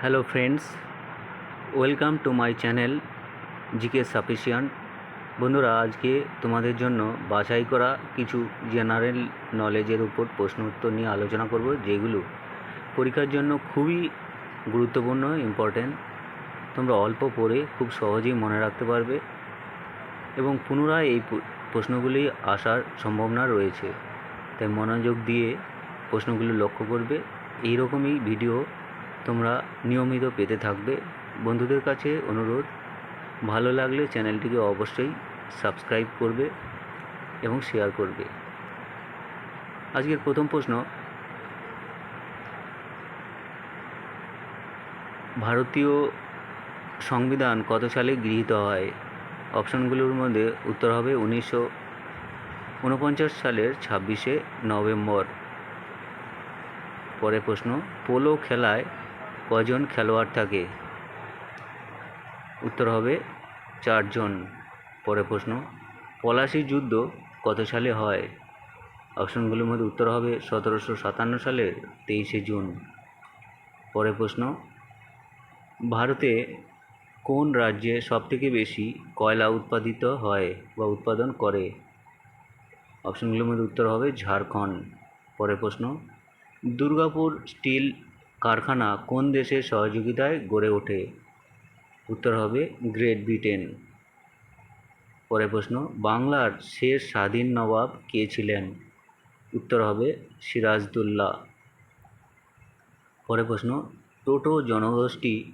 Hello friends welcome to my channel GK sufficient বন্ধুরা, আজকে তোমাদের জন্য বাছাই করা কিছু জেনারেল নলেজের উপর প্রশ্ন উত্তর নিয়ে আলোচনা করব, যেগুলো পরীক্ষার জন্য খুবই গুরুত্বপূর্ণ ইম্পর্ট্যান্ট তোমরা অল্প পড়ে খুব সহজেই মনে রাখতে পারবে এবং পুনরায় এই প্রশ্নগুলি আসার সম্ভাবনা রয়েছে। তাই মনোযোগ দিয়ে প্রশ্নগুলো লক্ষ্য করবে। এই রকমই ভিডিও তোমরা নিয়মিত পেতে থাকবে। বন্ধুদের কাছে অনুরোধ, ভালো লাগলে চ্যানেলটিকে অবশ্যই সাবস্ক্রাইব করবে এবং শেয়ার করবে। আজকের প্রথম প্রশ্ন, ভারতীয় সংবিধান কত সালে গৃহীত হয়? অপশনগুলোর মধ্যে উত্তর হবে উনিশশো ঊনপঞ্চাশ সালের ছাব্বিশে নভেম্বর। পরের প্রশ্ন, পোলো খেলায় কজন খেলোয়াড় থাকে? উত্তর হবে চারজন। পরের প্রশ্ন, পলাশি যুদ্ধ কত সালে হয়? অপশনগুলোর মধ্যে উত্তর হবে সতেরোশো সাতান্ন সালের তেইশে জুন। পরের প্রশ্ন, ভারতে কোন রাজ্যে সবথেকে বেশি কয়লা উৎপাদিত হয় বা উৎপাদন করে? অপশনগুলোর মধ্যে উত্তর হবে ঝাড়খণ্ড। পরের প্রশ্ন, দুর্গাপুর স্টিল কারখানা কোন দেশের সহযোগিতায় গড়ে ওঠে? উত্তর হবে গ্রেট ব্রিটেন। পরের প্রশ্ন, বাংলার শেষ স্বাধীন নবাব কে ছিলেন? উত্তর হবে সিরাজদুল্লাহ। পরের প্রশ্ন, টোটো জনগোষ্ঠী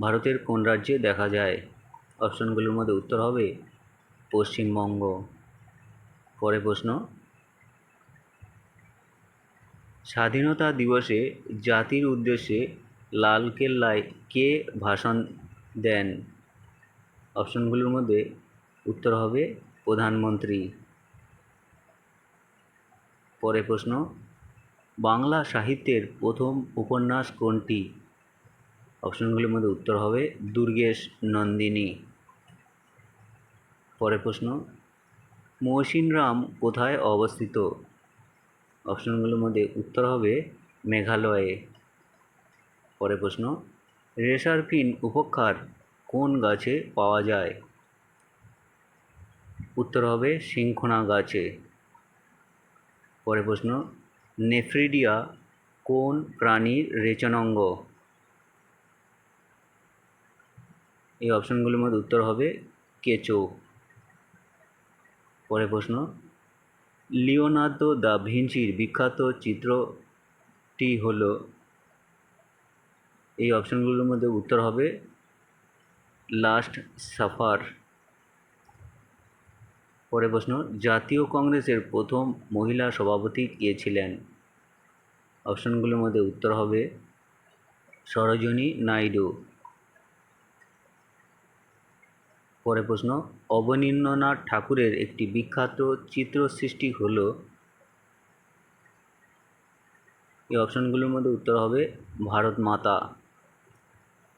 ভারতের কোন রাজ্যে দেখা যায়? অপশনগুলোর মধ্যে উত্তর হবে পশ্চিমবঙ্গ। পরের প্রশ্ন স্বাধীনতা দিবসে জাতির উদ্দেশ্যে লালকেল্লায় কে ভাষণ দেন? অপশনগুলোর মধ্যে উত্তর হবে প্রধানমন্ত্রী। পরে প্রশ্ন, বাংলা সাহিত্যের প্রথম উপন্যাস কোনটি? অপশনগুলির মধ্যে উত্তর হবে দুর্গেশ নন্দিনী। পরে প্রশ্ন মৌসিনরাম কোথায় অবস্থিত? অপশনগুলোর মধ্যে উত্তর হবে মেঘালয়ে। পরের প্রশ্ন রেসারপিন উপক্ষার কোন গাছে পাওয়া যায়? উত্তর হবে সিংখোনা গাছে। পরের প্রশ্ন, নেফ্রিডিয়া কোন প্রাণীর রেচনাঙ্গ এই অপশনগুলির মধ্যে উত্তর হবে কেঁচো। পরের প্রশ্ন লিওনার্দো দা ভিঞ্চির বিখ্যাত চিত্রটি হল, এই অপশনগুলোর মধ্যে উত্তর হবে, লাস্ট সাফার। পরের প্রশ্ন, জাতীয় কংগ্রেসের প্রথম মহিলা সভাপতি কে ছিলেন? অপশনগুলোর মধ্যে উত্তর হবে, সরোজনী নাইডু। পরের প্রশ্ন, অবনীন্দ্রনাথ ঠাকুরের একটি বিখ্যাত চিত্র সৃষ্টি হল। এই অপশনগুলোর মধ্যে উত্তর হবে ভারত মাতা